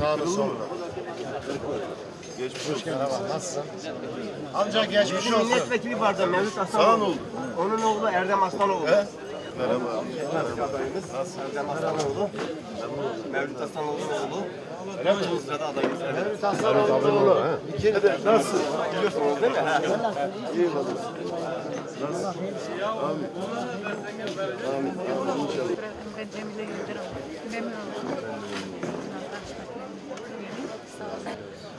Sağ solun. Geçmiş olsun. Merhaba, nasılsın? Amca geçmiş Bizim olsun. milletvekili vardı Aslanoğlu. ne oldu? Onun oğlu Erdem Aslanoğlu. He? Merhaba. Erdem Aslanoğlu. Mevlüt Aslanoğlu'nun oğlu. İkinci sırada adayımız. Mevlüt Hassanoğlu. Evet, nasıl? Biliyorsunuz değil mi? İyi valla. Nasıl? Amin. Amin. İnşallah. Ben Cemile Yıldırım. Memnun oldum.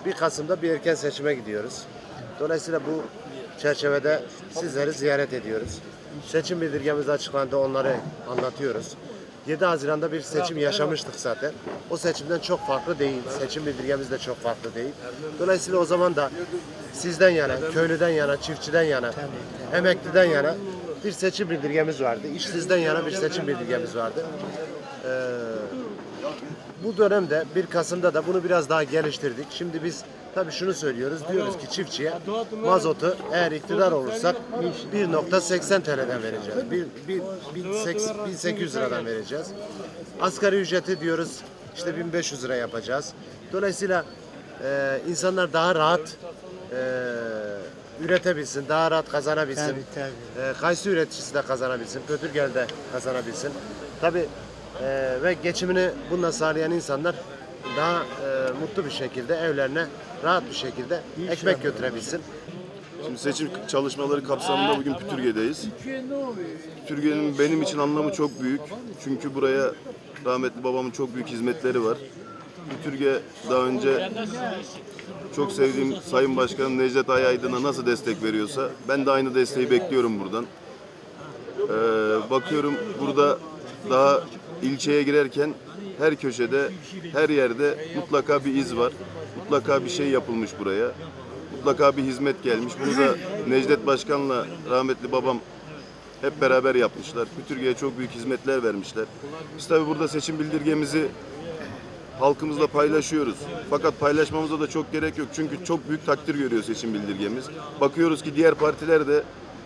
1 Kasım'da bir erken seçime gidiyoruz. Dolayısıyla bu çerçevede sizleri ziyaret ediyoruz. Seçim bildirgemiz açıklandı, onları anlatıyoruz. 7 Haziran'da bir seçim yaşamıştık zaten. O seçimden çok farklı değil. Seçim bildirgemiz de çok farklı değil. Dolayısıyla o zaman da sizden yana, köylüden yana, çiftçiden yana, emekliden yana bir seçim bildirgemiz vardı. İşsizden yana bir seçim bildirgemiz vardı. Bu dönemde 1 Kasım'da da bunu biraz daha geliştirdik. Şimdi biz tabii şunu söylüyoruz. Diyoruz ki çiftçiye mazotu eğer iktidar olursak 1.80 TL'den vereceğiz. Bir, bir, 1800 1800 liradan vereceğiz. Asgari ücreti diyoruz işte 1500 lira yapacağız. Dolayısıyla e, insanlar daha rahat e, üretebilsin, daha rahat kazanabilsin. E, kayısı üreticisi de kazanabilsin, Pötürgel de kazanabilsin. Tabii e, ve geçimini bununla sağlayan insanlar daha e, mutlu bir şekilde evlerine rahat bir şekilde ekmek götürebilsin. Şimdi seçim çalışmaları kapsamında bugün Pütürge'deyiz. Pütürge'nin benim için anlamı çok büyük. Çünkü buraya rahmetli babamın çok büyük hizmetleri var. Pütürge daha önce çok sevdiğim Sayın Başkanım Necdet Ayaydın'a nasıl destek veriyorsa ben de aynı desteği bekliyorum buradan. Ee, bakıyorum burada daha ilçeye girerken her köşede, her yerde mutlaka bir iz var. Mutlaka bir şey yapılmış buraya. Mutlaka bir hizmet gelmiş. Bunu da Necdet Başkan'la rahmetli babam hep beraber yapmışlar. Pütürge'ye çok büyük hizmetler vermişler. Biz tabii burada seçim bildirgemizi halkımızla paylaşıyoruz. Fakat paylaşmamıza da çok gerek yok. Çünkü çok büyük takdir görüyor seçim bildirgemiz. Bakıyoruz ki diğer partiler de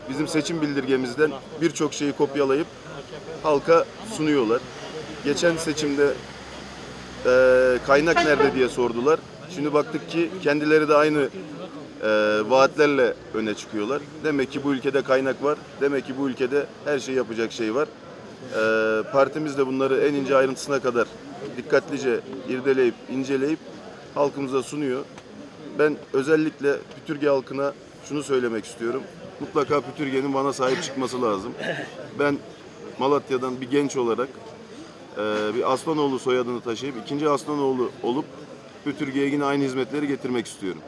bizim seçim bildirgemizden birçok şeyi kopyalayıp halka sunuyorlar. Geçen seçimde eee, kaynak nerede diye sordular. Şimdi baktık ki kendileri de aynı eee, vaatlerle öne çıkıyorlar. Demek ki bu ülkede kaynak var. Demek ki bu ülkede her şey yapacak şey var. Eee partimiz de bunları en ince ayrıntısına kadar dikkatlice irdeleyip, inceleyip halkımıza sunuyor. Ben özellikle Pütürge halkına şunu söylemek istiyorum. Mutlaka Pütürge'nin bana sahip çıkması lazım. Ben Malatya'dan bir genç olarak eee, bir Aslanoğlu soyadını taşıyıp ikinci Aslanoğlu olup Pütürge'ye yine aynı hizmetleri getirmek istiyorum.